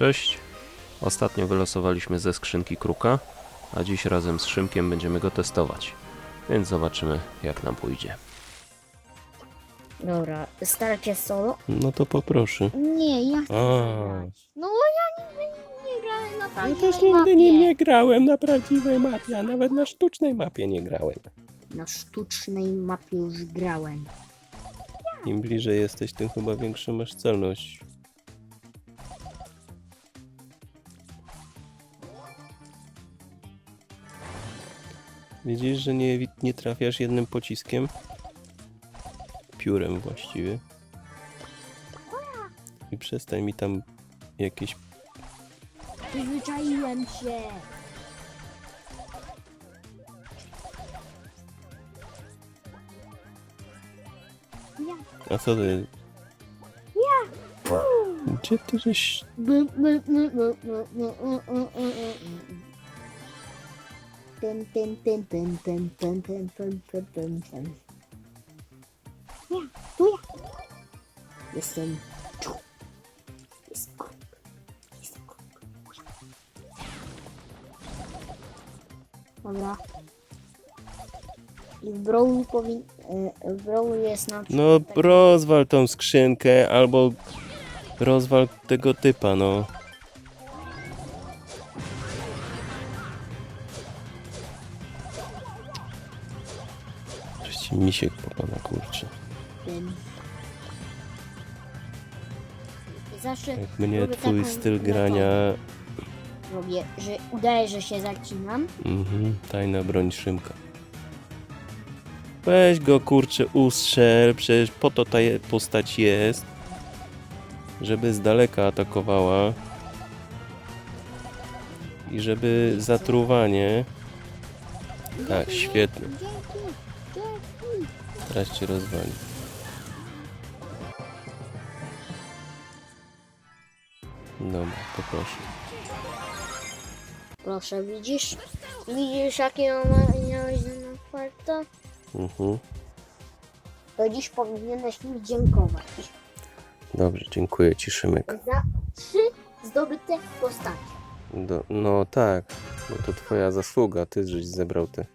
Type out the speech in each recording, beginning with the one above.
Cześć. Ostatnio wylosowaliśmy ze skrzynki kruka, a dziś razem z Szymkiem będziemy go testować. Więc zobaczymy jak nam pójdzie. Dobra, starcie solo? No to poproszę. Nie, ja chcę A. No ja nigdy nie, nie grałem na Ja też nigdy mapie. nim nie grałem na prawdziwej mapie, a nawet na sztucznej mapie nie grałem. Na sztucznej mapie już grałem. Im bliżej jesteś, tym chyba większą masz celność. Widzisz, że nie, nie trafiasz jednym pociskiem? Piórem właściwie. I przestań mi tam jakieś... Przyzwyczaiłem się. Ja. A co ty? Gdzie ty żeś... Pym, pym, pym, pym, pym, pym, pym, pym, pym, pym, pym. Ja, tu ja. Jestem. Jestem kruk. Jestem kruk. Dobra. I w Brawlu powin... e, W Brawlu jest na No taki- rozwal tą skrzynkę, albo rozwal tego typa, no. Misiek po pana kurczy. ten. Zawsze Jak mnie twój taką styl metodę. grania... robię, że udaje, że się zacinam. Mhm, tajna broń Szymka. Weź go kurczę ustrzel, przecież po to ta je- postać jest. Żeby z daleka atakowała. I żeby zatruwanie... Tak, świetnie. Dzięki. Teraz cię rozwali. Dobra, poproszę. Proszę, widzisz? Widzisz, jakie ma- miałeś mną farta? Mhm. To dziś powinieneś mi dziękować Dobrze, dziękuję ci Szymek. za trzy zdobyte postacie. Do, no tak, bo to twoja zasługa, ty żeś zebrał te.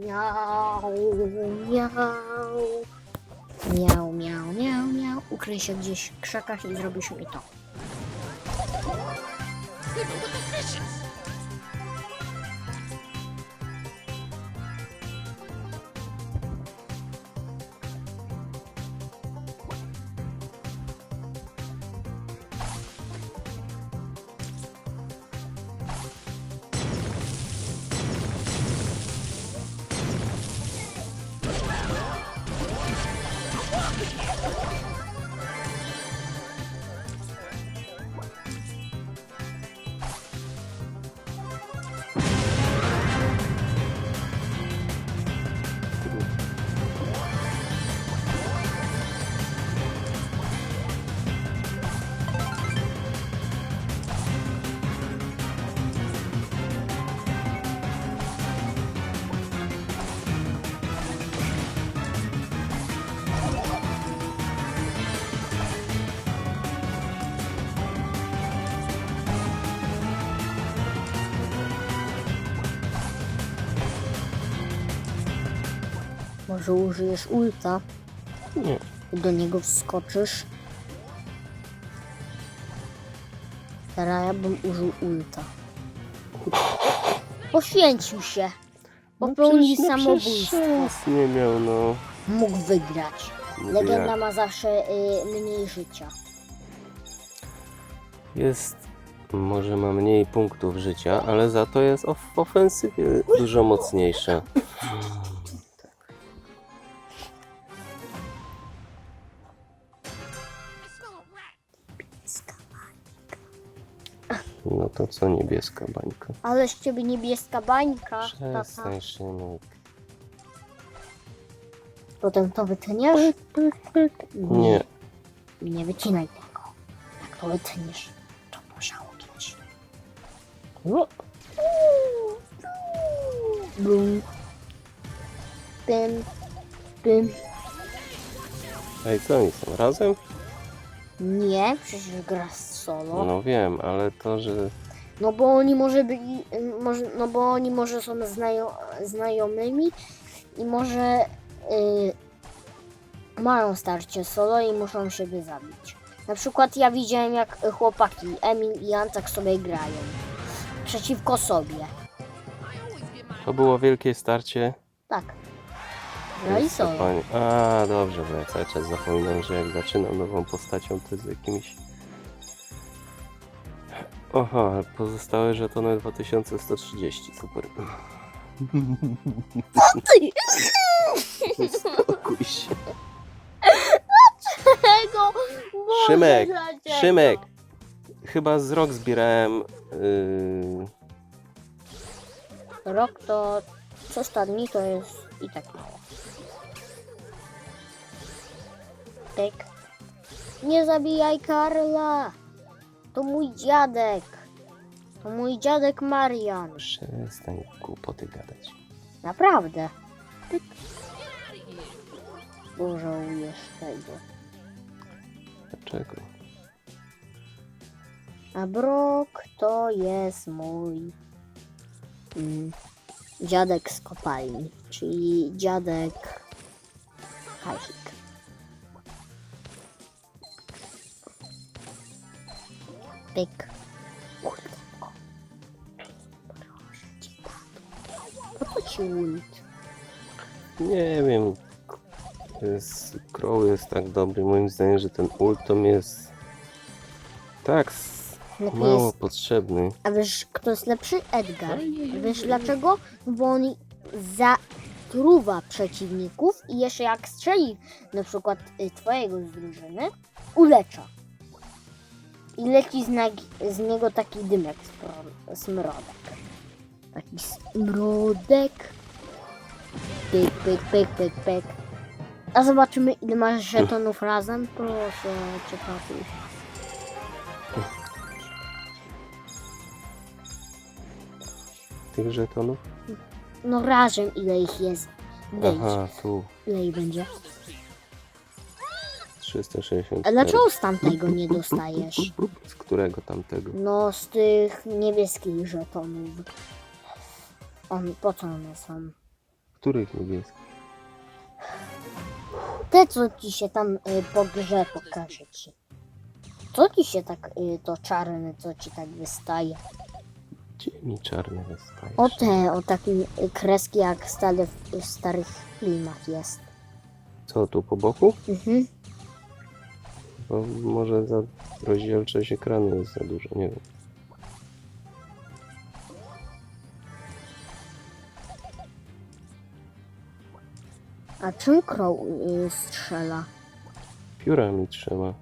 Miau, miau. Miau, miau, miau, miau. Ukryj się gdzieś w krzakach i zrobisz mi to. Może użyjesz ulta Nie. i do niego wskoczysz. Teraz ja bym użył ulta. Poświęcił się. Popełnił przecież- no samobójstwo. szans nie miał, no. Mógł wygrać. Legenda ma zawsze y, mniej życia. Jest, może ma mniej punktów życia, ale za to jest w ofensywie dużo mocniejsza. No to co niebieska bańka? Ale z ciebie niebieska bańka. Tata. Przestań Szymek. Potem to wytniesz? Nie, Nie wycinaj tego. Jak to wytniesz, to pożałujesz. no, Bum. Pym. Pym. Ej, co oni są? Razem? Nie, przecież gra solo. No wiem, ale to, że... No bo oni może byli, może, no bo oni może są znajo, znajomymi i może y, mają starcie solo i muszą siebie zabić. Na przykład ja widziałem jak chłopaki Emil i Antek sobie grają przeciwko sobie. To było wielkie starcie. Tak. Jest solo. kopanie. A, dobrze, bo ja cały czas zapominam, że jak zaczynam nową postacią, to z jakimiś... Oho, ale pozostałe żetony 2130, super. Uspokój się. Czego? Boże, Szymek, dlaczego? Szymek! Chyba z rok zbierałem... Yy... Rok to 300 dni to jest i tak mało. Tyk. Nie zabijaj Karla! To mój dziadek! To mój dziadek Marian. Przestań głupoty gadać. Naprawdę. Tyk. Pożałujesz tego. Dlaczego? A Brok to jest mój mm, dziadek z kopalni, czyli dziadek Kazik. Pyk. Kurde. o. Proszę cię, tato. Po co ci ult? Nie wiem. Jest, Crow jest tak dobry. Moim zdaniem, że ten ultom jest tak s- Lepiej mało jest potrzebny. A wiesz, kto jest lepszy? Edgar. Wiesz dlaczego? Bo on zatruwa przeciwników i jeszcze jak strzeli na przykład y, twojego z drużyny, ulecza. I leci z, z niego taki dymek smrodek. Taki smrodek. Pyk, pyk, pyk, pyk, pyk. A zobaczymy ile masz żetonów razem. Proszę tatuś. Tych żetonów? No razem ile ich jest. Wejdź. Aha, tu. Ile ich będzie? 360. A dlaczego z tamtego nie dostajesz? Z którego tamtego? No z tych niebieskich żetonów. On, po co one są? Których niebieskich? Te co ci się tam y, po grze pokaże ci. Co ci się tak y, to czarne, co ci tak wystaje? Gdzie mi czarny wystaje? O te, o takie y, kreski jak stale w, w starych filmach jest. Co, tu po boku? Mhm. Może za rozdzielczość ekranu jest za dużo, nie wiem. A czym Crow y, strzela? Piórami trzeba.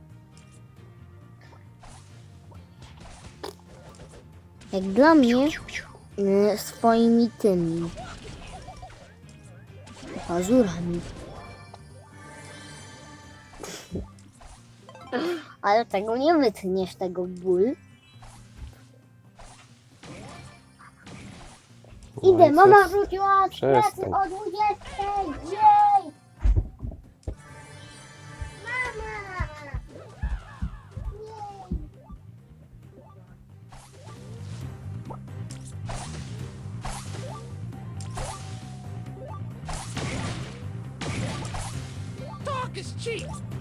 Jak dla mnie y, swoimi tymi pazurami. Ale tego nie wytniesz, tego ból. Idę, Oj, mama wróciła z pracy o 20. Jej! Mama! Jej! Talk is cheap.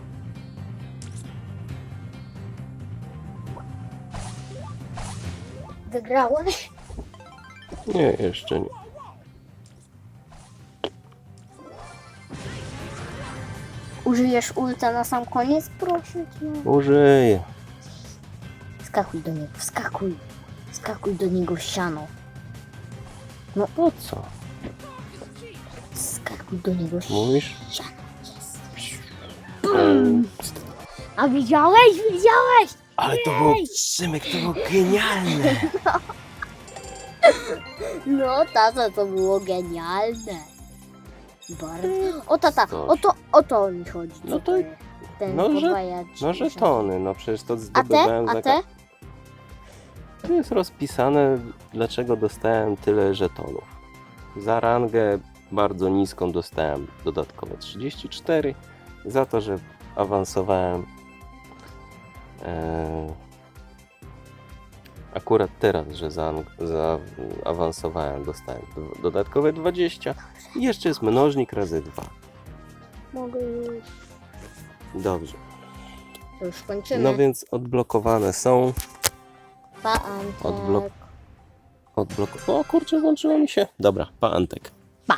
Wygrałeś? Nie, jeszcze nie. Użyjesz ulta na sam koniec? Proszę cię. Użyję. Skakuj do niego, skakuj. Skakuj do niego siano. No, Po co? skakuj do niego Mówisz? siano. Jest. A widziałeś? Widziałeś? Ale to było, Szymek, to było genialne. No, tata, to było genialne. Bardzo. O tata, Coś. o to, o to mi chodzi. No to-? Ten no, że- podwajacz. No żetony, no przecież to A te? zdobywałem A za... te? Tu jest rozpisane, dlaczego dostałem tyle żetonów. Za rangę bardzo niską dostałem dodatkowe 34. Za to, że awansowałem akurat teraz, że za, zaawansowałem, dostałem dodatkowe 20. I jeszcze jest mnożnik razy 2. Mogę już. Dobrze. To już kończymy. No więc odblokowane są. Pa, Antek. Odblok- Odblok... O kurczę, włączyło mi się. Dobra, pa Antek. Pa.